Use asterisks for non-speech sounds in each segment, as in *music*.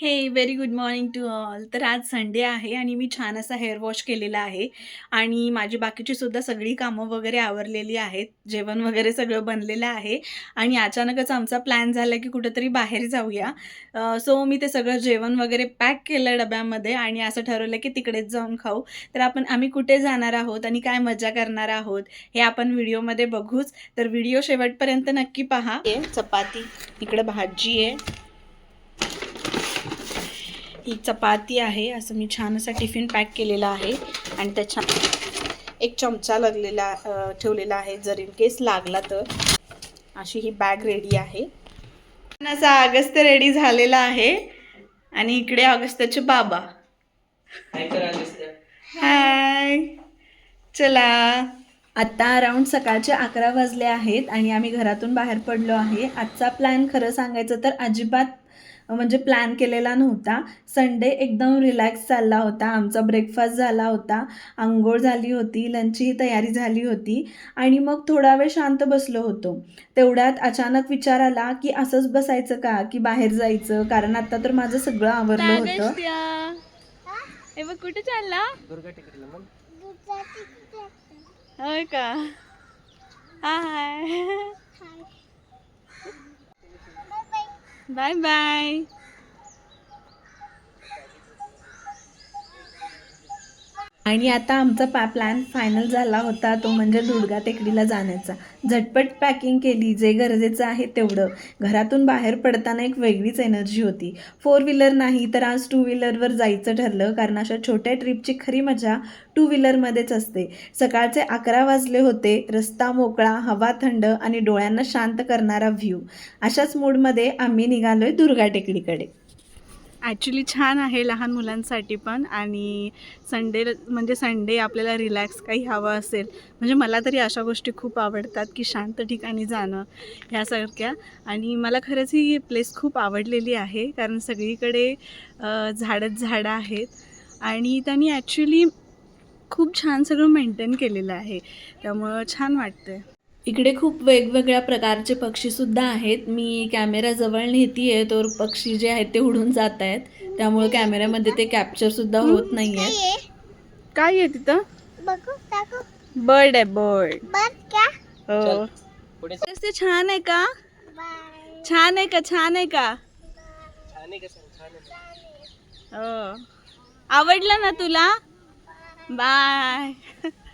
हे very good morning to all तर आज संडे आहे आणि मी छान असा हेअर वॉश केलेला आहे. आणि माझी बाकीची सुद्धा सगळी कामं वगैरे आवरलेली आहेत. जेवण वगैरे सगळं बनलेलं आहे. आणि अचानकच आमचा प्लॅन झाला की कुठंतरी बाहेर जाऊया. सो मी ते सगळं जेवण वगैरे पॅक केलं डब्यामध्ये आणि असं ठरवलं की तिकडेच जाऊन खाऊ. तर आपण आम्ही कुठे जाणार आहोत आणि काय मजा करणार आहोत हे आपण व्हिडिओमध्ये बघूच. तर व्हिडिओ शेवटपर्यंत नक्की पहा. चपाती. इकडे भाजी आहे. ही चपाती आहे असं मी छान असा टिफिन पॅक केलेला आहे. आणि त्याच्या एक चमचा लागलेला ठेवलेला आहे जर इन केस लागला तर. अशी ही बॅग रेडी आहे. असा अगस्त रेडी झालेला आहे. आणि इकडे अगस्त्याचे बाबा. हाय चला. आत्ता अराऊंड सकाळचे अकरा वाजले आहेत आणि आम्ही घरातून बाहेर पडलो आहे. आजचा प्लॅन खरं सांगायचं तर अजिबात म्हणजे प्लॅन केलेला नव्हता. संडे एकदम रिलॅक्स चालला होता. आमचा ब्रेकफास्ट झाला होता. आंघोळ झाली होती. लंचची तयारी झाली होती. आणि मग थोडा वेळ शांत बसलो होतो. तेवढ्यात अचानक विचार आला की असंच बसायचं का? की बाहेर जायचं? कारण आता तर माझं सगळं आवरलं होतं. हे कुठे चालला? होय का? हाय. बाय बाय आणि आता आमचा पा प्लॅन फायनल झाला होता तो म्हणजे दुर्गा टेकडीला जाण्याचा. झटपट पॅकिंग केली जे गरजेचं आहे तेवढं. घरातून बाहेर पडताना एक वेगळीच एनर्जी होती. फोर व्हीलर नाही तर आज टू व्हीलरवर जायचं ठरलं कारण अशा छोट्या ट्रिपची खरी मजा टू व्हीलरमध्येच असते. सकाळचे अकरा वाजले होते रस्ता मोकळा हवा थंड आणि डोळ्यांना शांत करणारा व्ह्यू अशाच मूडमध्ये आम्ही निघालोय दुर्गा टेकडीकडे. ॲक्च्युली छान आहे लहान मुलांसाठी पण आणि संडे म्हणजे संडे आपल्याला रिलॅक्स काही हवं असेल. म्हणजे मला तरी अशा गोष्टी खूप आवडतात की शांत ठिकाणी जाणं ह्यासारख्या. आणि मला खरंच ही प्लेस खूप आवडलेली आहे कारण सगळीकडे झाडच झाडंच झाडं आहेत. आणि त्यांनी ॲक्च्युली खूप छान सगळं मेंटेन केलेलं आहे. त्यामुळं छान वाटतं इकडे खूप वेगवेगळ्या प्रकारचे पक्षी सुद्धा आहेत. मी कॅमेरा जवळ नेतीये तर पक्षी जे आहेत ते उडून जात आहेत. त्यामुळे कॅमेऱ्यामध्ये ते कॅप्चर सुद्धा होत नाहीये. काय आहे? तिथं? बर्ड आहे बर्ड. हो. ते छान आहे का? छान आहे का छान आहे का? हो. आवडलं ना तुला? बाय. *laughs*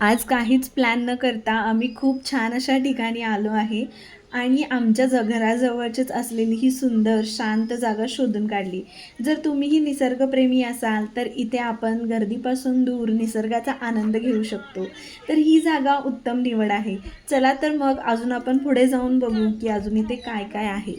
आज काहीच प्लॅन न करता आम्ही खूप छान अशा ठिकाणी आलो आहे. आणि आमच्या ज घराजवळचीच असलेली ही सुंदर शांत जागा शोधून काढली. जर तुम्हीही निसर्गप्रेमी असाल तर इथे आपण गर्दीपासून दूर निसर्गाचा आनंद घेऊ शकतो. तर ही जागा उत्तम निवड आहे. चला तर मग अजून आपण पुढे जाऊन बघू की अजून इथे काय काय आहे.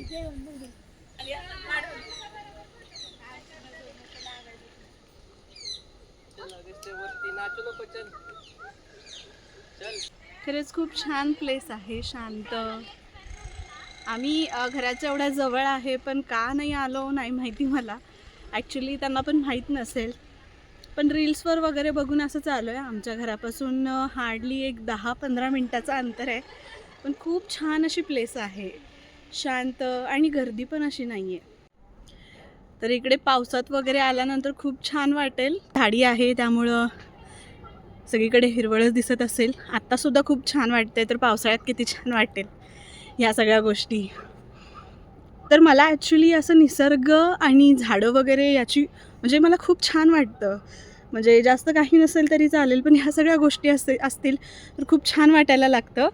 खरंच खूप छान प्लेस आहे शांत. आम्ही घराच्या एवढ्या जवळ आहे पण का नाही आलो नाही माहिती मला. ॲक्च्युली त्यांना पण माहीत नसेल. पण रील्सवर वगैरे बघून असं चालू आहे. आमच्या घरापासून हार्डली एक दहा पंधरा मिनटाचं अंतर आहे. पण खूप छान अशी प्लेस आहे. शांत आणि गर्दी पण अशी नाही आहे तर इकडे पावसात वगैरे आल्यानंतर खूप छान वाटेल. झाडी आहे त्यामुळं सगळीकडे हिरवळच दिसत असेल. आत्तासुद्धा खूप छान वाटतंय तर पावसाळ्यात किती छान वाटेल ह्या सगळ्या गोष्टी. तर मला ॲक्च्युली असं निसर्ग आणि झाडं वगैरे याची म्हणजे मला खूप छान वाटतं. म्हणजे जास्त काही नसेल तरी चालेल पण ह्या सगळ्या गोष्टी असते असतील तर खूप छान वाटायला लागतं.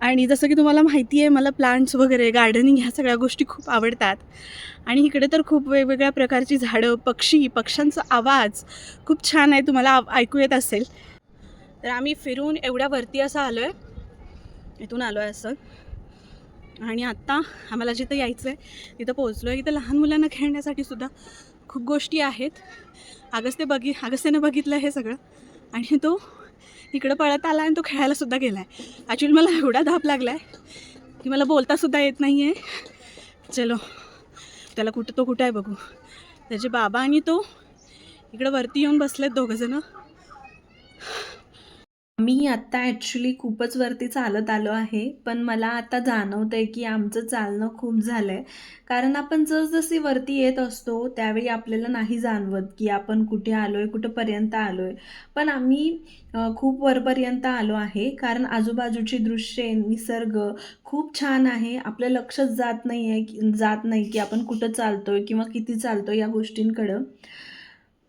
आणि जसं की तुम्हाला माहिती आहे मला प्लांट्स वगैरे गार्डनिंग ह्या सगळ्या गोष्टी खूप आवडतात. आणि इकडे तर खूप वेगवेगळ्या प्रकारची झाडं पक्षी पक्ष्यांचा आवाज खूप छान आहे तुम्हाला ऐकू येत असेल. तर आम्ही फिरून एवढ्या वरती असं आलो आहे इथून आलो आहे असं. आणि आत्ता आम्हाला जिथं यायचं आहे तिथं पोहोचलो आहे इथं लहान मुलांना खेळण्यासाठी सुद्धा खूप गोष्टी आहेत. अगस्ते बघि अगस्त्यानं बघितलं हे सगळं. आणि तो इकडं पळत आला आणि तो खेळायलासुद्धा गेला आहे ॲक्च्युली मला एवढा धाप लागला आहे की मला बोलतासुद्धा येत नाही आहे चलो त्याला कुठं तो कुठं आहे बघू. त्याचे बाबा आणि तो इकडं वरती येऊन बसलेत दोघंजणं मी आत्ता ॲक्च्युली खूपच वरती चालत आलो आहे पण मला आता जाणवतं आहे की आमचं चालणं खूप झालं आहे कारण आपण जसजशी वरती येत असतो त्यावेळी आपल्याला नाही जाणवत की आपण कुठे आलो आहे कुठंपर्यंत आलो आहे पण आम्ही खूप वरपर्यंत आलो आहे कारण आजूबाजूची दृश्ये निसर्ग खूप छान आहे. आपलं लक्षच जात नाही आहे जात नाही की आपण कुठं चालतो आहे किंवा किती चालतो या गोष्टींकडं.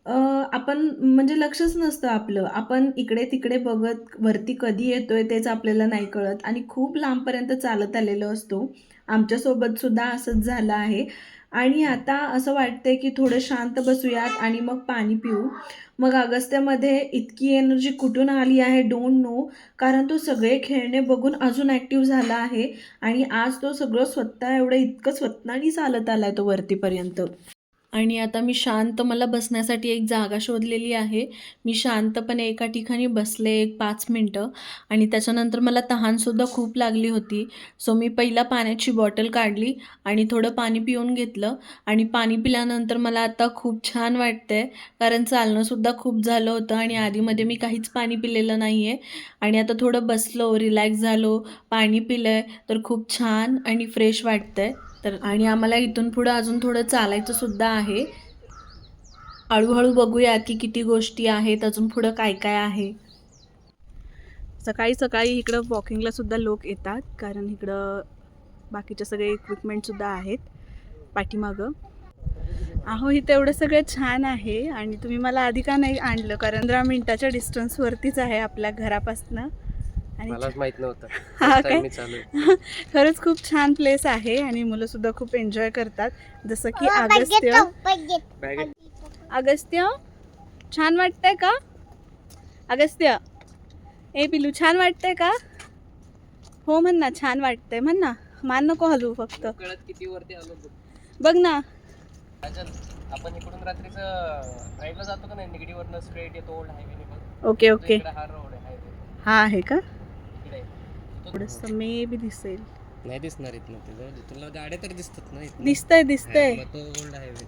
अ, आपण म्हणजे लक्षच नसतं आपलं. आपण इकडे तिकडे बघत वरती कधी येतोय तेच आपल्याला नाही कळत. आणि खूप लांबपर्यंत चालत आलेलो असतो. आमच्यासोबत सुद्धा असंच झालं आहे. आणि आता असं वाटतंय की थोडं शांत बसूयात आणि मग पाणी पिऊ. मग अगस्त्यामध्ये इतकी एनर्जी कुठून आली आहे? डोंट नो कारण तो सगळे खेळणे बघून अजून ॲक्टिव्ह झाला आहे. आणि आज तो सगळं स्वतः एवढं इतकं स्वतःनी चालत आलाय तो वरतीपर्यंत. आणि आता मी शांत मला बसण्यासाठी एक जागा शोधलेली आहे. मी शांतपणे एका ठिकाणी बसले एक पाच मिनटं आणि त्याच्यानंतर मला तहानसुद्धा खूप लागली होती. सो मी पहिला पाण्याची बॉटल काढली आणि थोडं पाणी पिऊन घेतलं आणि पाणी पिल्यानंतर मला आता खूप छान वाटतंय. कारण चालणंसुद्धा खूप झालं होतं आणि आधीमध्ये मी काहीच पाणी पिलेलं नाही आहे आणि आता थोडं बसलो रिलॅक्स झालो पाणी पिलं आहे तर खूप छान आणि फ्रेश वाटतंय. तर आणि आम्हाला इथून पुढं अजून थोडं चालायचं सुद्धा आहे. हळूहळू बघूया की किती गोष्टी आहेत अजून पुढं काय काय आहे. सकाळी सकाळी इकडं वॉकिंगला सुद्धा लोक येतात कारण इकडं बाकीचे सगळे इक्विपमेंटसुद्धा आहेत पाठीमागं. अहो इथं एवढं सगळं छान आहे आणि तुम्ही मला आधी का नाही आणलं? कारण पंधरा मिनिटाच्या डिस्टन्सवरतीच आहे आपल्या घरापासनं. मलाच माहीत नव्हतं. *laughs* हा काय? *laughs* खरंच खूप छान प्लेस आहे आणि मुलं सुद्धा खूप एन्जॉय करतात. जसं की अगस्त्य अगस्त्य छान वाटतंय का? अगस्त्य ए पिलू छान वाटतंय का? हो म्हण ना छान वाटतंय म्हण ना. मान नको हलवू फक्त. किती वरती आलो बघ. ना. आपण इकडून रात्रीचं ड्राईव्हला जातो का नाही? निगडीवरनं स्ट्रेट येतो ओल्ड हायवे ओके ओके हा रोड आहे हा का? थोडंसं मे बी दिसेल. नाही दिसणार इथनं ते जाऊ दे. तुला गाड्या तरी दिसतात ना इथनं? दिसतंय दिसतंय. हा, मग तो ओल्ड हायवे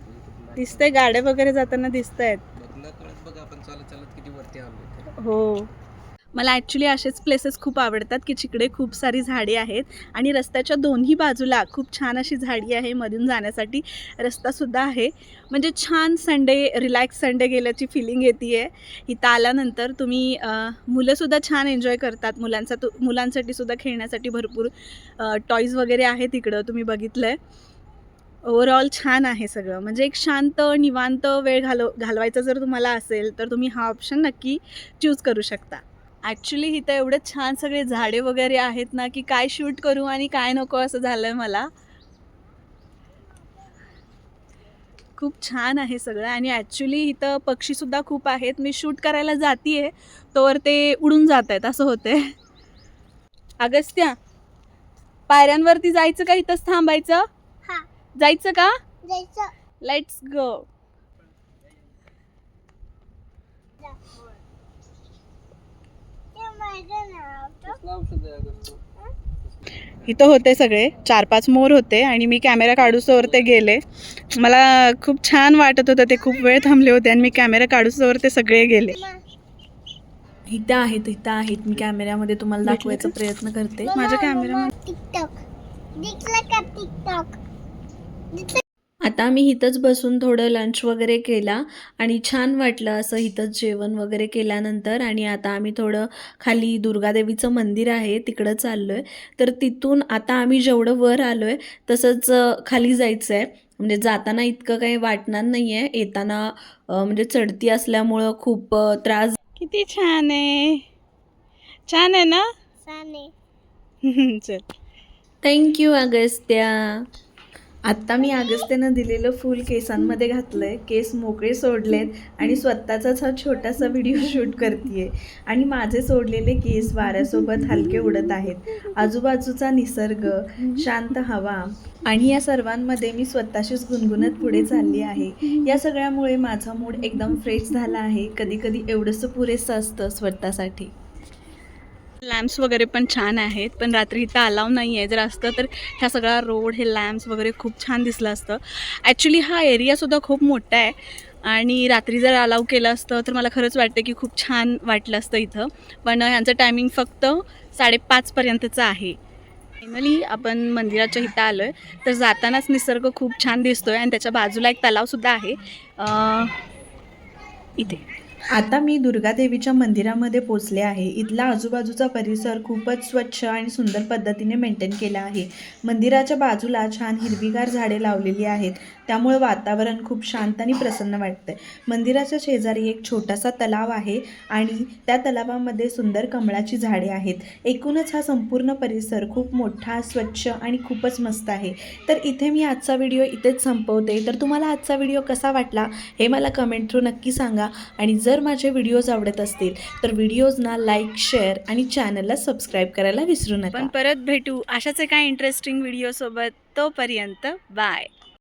दिसतंय गाड्या वगैरे जाताना दिसतायत. बघ कळत बघ आपण चालत चालत किती वरती आलो हो. मला ॲक्च्युली असेच प्लेसेस खूप आवडतात की जिकडे खूप सारी झाडे आहेत आणि रस्त्याच्या दोन्ही बाजूला खूप छान अशी झाडी आहे मधून जाण्यासाठी. रस्तासुद्धा आहे. म्हणजे छान संडे रिलॅक्स संडे गेल्याची फिलिंग येते आहे इथं आल्यानंतर तुम्ही मुलंसुद्धा छान एन्जॉय करतात. मुलांचा तु मुलांसाठी सुद्धा खेळण्यासाठी भरपूर टॉईज वगैरे आहेत इकडं तुम्ही बघितलं आहे ओव्हरऑल छान आहे सगळं. म्हणजे एक शांत निवांत वेळ घालव घालवायचा जर तुम्हाला असेल तर तुम्ही हा ऑप्शन नक्की चूज करू शकता. ॲक्च्युली इथं एवढे छान सगळे झाडे वगैरे आहेत ना की काय शूट करू आणि काय नको असं झालं आहे मला. खूप छान आहे सगळं. आणि ॲक्च्युली इथं पक्षीसुद्धा खूप आहेत. मी शूट करायला जाते आहे तोवर ते उडून जात आहेत असं होतंय. अगस्त्या पायऱ्यांवरती जायचं का? इथंच थांबायचं? हा. जायचं का? जायचं. लेट्स गो ते माझं नाव कसलं औषध आहे अगं तू? इथं होते सगळे चार पाच मोर होते आणि मी कॅमेरा काढूस्तोवर ते गेले मला खूप छान वाटत होतं ते खूप वेळ थांबले होते आणि मी कॅमेरा काढूस्तोवर ते सगळे गेले इथं आहेत इथं आहेत मी कॅमेऱ्यामध्ये तुम्हाला दाखवायचा? प्रयत्न करते माझ्या कॅमेरा आता आम्ही इथंच बसून थोडं लंच वगैरे केला आणि छान वाटलं असं इथंच जेवण वगैरे केल्यानंतर. आणि आता आम्ही थोडं खाली दुर्गादेवीचं मंदिर आहे तिकडं चाललो आहे तर तिथून आता आम्ही जेवढं वर आलो आहे तसंच खाली जायचं आहे म्हणजे जाताना इतकं काही वाटणार नाही आहे येताना म्हणजे चढती असल्यामुळं खूप त्रास किती छान आहे. छान आहे ना? *laughs* चल. Thank you Agastya. आत्ता मी अगस्त्यानं दिलेलं फूल केसांमध्ये घातलंय. केस मोकळे सोडलेत आणि स्वतःचाच हा छोटासा व्हिडिओ शूट करते आणि माझे सोडलेले केस वाऱ्यासोबत हलके उडत आहेत. आजूबाजूचा निसर्ग शांत हवा आणि या सर्वांमध्ये मी स्वतःशीच गुणगुणत पुढे चालली आहे. या सगळ्यामुळे माझा मूड एकदम फ्रेश झाला आहे. कधी कधी एवढंसं पुरेसं असतं स्वतःसाठी. लॅम्प्स वगैरे पण छान आहेत पण रात्री इथं अलाव नाही आहे जर असतं तर ह्या सगळा रोड हे लॅम्प्स वगैरे खूप छान दिसलं असतं. ॲक्च्युली हा एरियासुद्धा खूप मोठा आहे आणि रात्री जर अलाव केलं असतं तर मला खरंच वाटतं की खूप छान वाटलं असतं इथं. पण ह्यांचं टायमिंग फक्त साडेपाचपर्यंतचं आहे. फायनली आपण मंदिराच्या इथं आलो आहे तर जातानाच निसर्ग खूप छान दिसतो आहे आणि त्याच्या बाजूला एक तलावसुद्धा आहे. इथे. आता मी दुर्गादेवीच्या मंदिरामध्ये पोचले आहे. इथला आजूबाजूचा परिसर खूपच स्वच्छ आणि सुंदर पद्धतीने मेंटेन केला आहे. मंदिराच्या बाजूला छान हिरवीगार झाडे लावलेली आहेत. त्यामुळे वातावरण खूप शांत आणि प्रसन्न वाटतं मंदिराच्या शेजारी एक छोटासा तलाव आहे आणि त्या तलावामध्ये सुंदर कमळाची झाडे आहेत. एकूणच हा संपूर्ण परिसर खूप मोठा स्वच्छ आणि खूपच मस्त आहे. तर इथे मी आजचा व्हिडिओ इथेच संपवते. तर तुम्हाला आजचा व्हिडिओ कसा वाटला हे मला कमेंट थ्रू नक्की सांगा. आणि जर जर माझे व्हिडिओज आवडत असतील तर व्हिडिओजना लाईक शेअर आणि चॅनलला सबस्क्राईब करायला विसरू नका. पण परत भेटू अशाच एका इंटरेस्टिंग व्हिडिओसोबत तोपर्यंत बाय